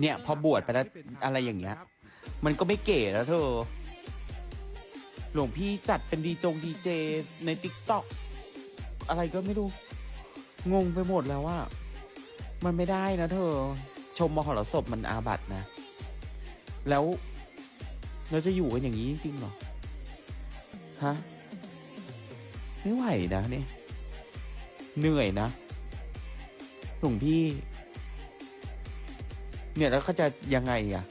เนี่ยพอบวชไปแล้วอะไรอย่างเงี้ย มันก็ไม่เก๋แล้วเธอ หลวงพี่จัดเป็นดีจงดีเจในติ๊กต็อกอะไรก็ไม่รู้ งงไปหมดแล้วว่า มันไม่ได้นะเธอ ชมมหรสพมันอาบัตนะ แล้วเราจะอยู่กันอย่างนี้จริงๆเหรอ ฮะ ไม่ไหวนะเนี่ย เหนื่อยนะหลวงพี่ เนี่ยแล้วเขาจะยังไงอะ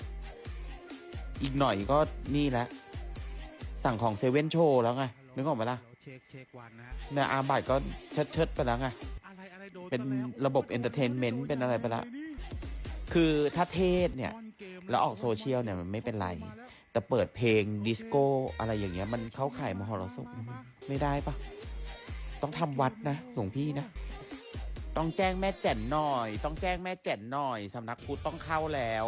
อีกหน่อยก็นี่แหละ สั่งของเซเว่นโชว์แล้วไงนึกออกไหมล่ะเช็คเช็ควันนะฮะเนี่ยอาบัตก็เชิดเชิดไปแล้วไงเป็นระบบ entertainment เป็นอะไรไปละคือถ้าเทศเนี่ย แล้วออกโซเชียลเนี่ยมันไม่เป็นไร แต่เปิดเพลงดิสโก้อะไรอย่างเงี้ย มันเข้าข่ายมหรสพไม่ได้ปะต้องทำวัดนะ หลวงพี่นะ ต้องแจ้งแม่แจ่นหน่อย ต้องแจ้งแม่แจ่นหน่อยสำนักพุทธต้องเข้าแล้ว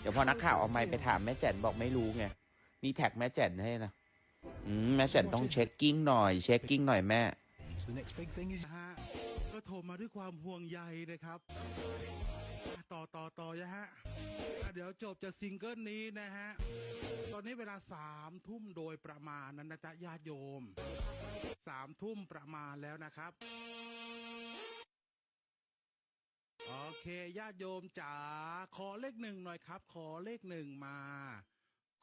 เดี๋ยวพอนักข่าวเอาไมค์ไปถามแม่แจ่นบอกไม่รู้ไงนี่แท็กแม่แจ่นให้นะอืมแม่แจ่นต้องเช็คกิ้งหน่อย เช็คกิ้งหน่อยแม่ The next big thing is ฮะก็โทรมาด้วยความห่วงใยนะครับอะต่อต่อต่อนะฮะอะเดี๋ยวจบจากซิงเกิลนี้นะฮะ ตอนนี้เวลาสามทุ่มโดยประมาณนั้นนะจ๊ะญาติโยมสามทุ่มประมาณแล้วนะครับ อเคญาติโยมจ๋าขอเลขหนึ่งหน่อยครับ ขอเลขหนึ่งมา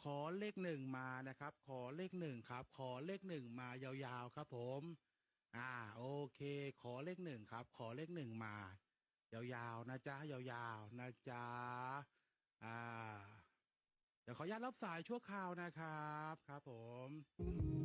ขอเลขหนึ่งมานะครับ ขอเลขหนึ่งครับ ขอเลขหนึ่งมายาวๆครับ ผม อ่า โอเค ขอเลขหนึ่งครับ ขอเลขหนึ่งมายาวๆนะจ๊ะยาวๆนะจ๊ะอ่าเดี๋ยวขออนุญาตรับสายชั่วคราวนะครับ ครับผม